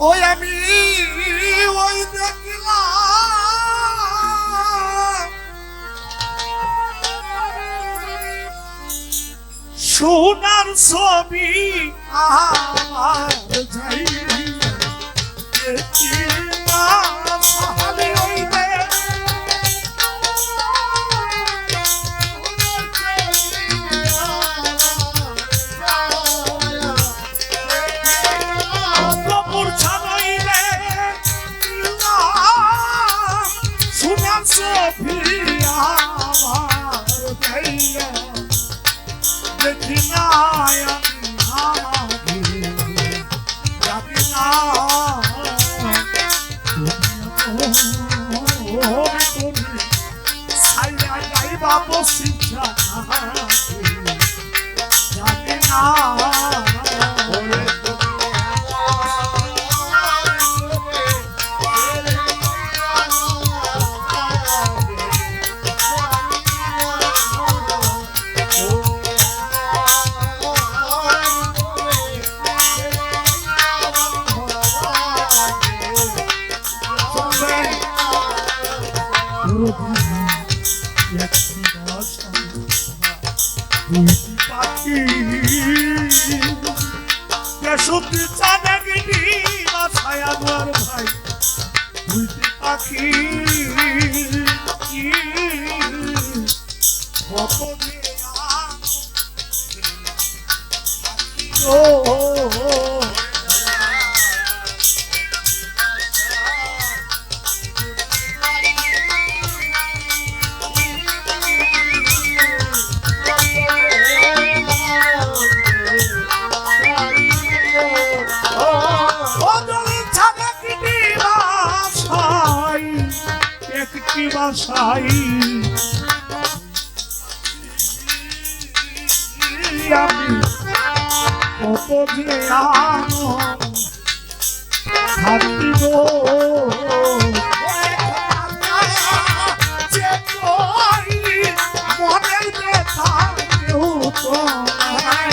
ওই আমি ওই দেখলাম। সোনার ছবি আমার যাই দেখি সত্যি চাঁদে গিনি বাসায় আমার ভাই পাখি। একটি বাসাই আমি কত যে থাকিব মনের ব্যথা কেউ তো নাই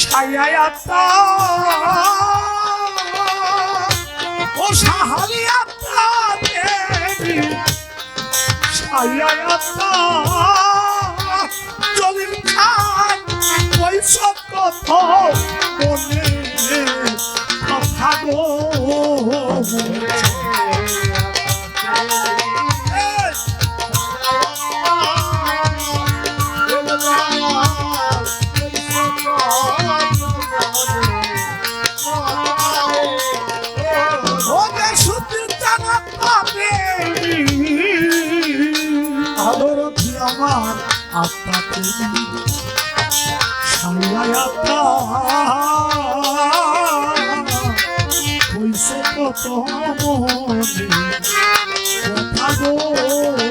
সায়াতা ও সাহালিয়াতা দেবী সায়াতা জলিল খান ওই সব কথা মনে কথা গো। আদরতি আপনাকে আত্মাকে আপনার। কত কথা গো।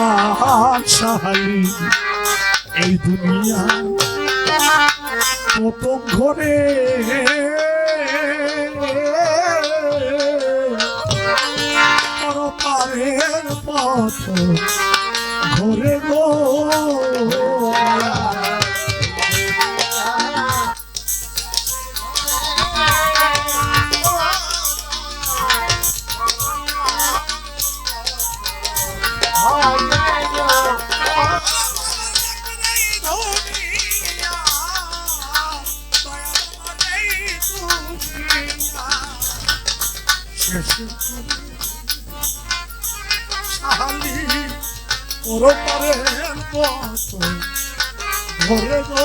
আমার এই দুনিয়া প্রথম ঘরে। পরপারের পথ ঘরে গো। পরপারের পথ ঘরে গো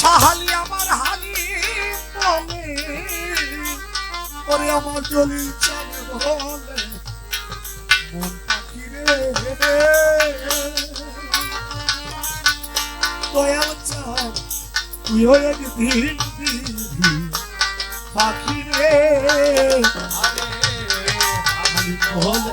সাহালি আমার হালি বলে আমার জলি চলে মন পাখিরে দয়াল চাও তুইও একদিন দিবি পাখিরে খালি বলে।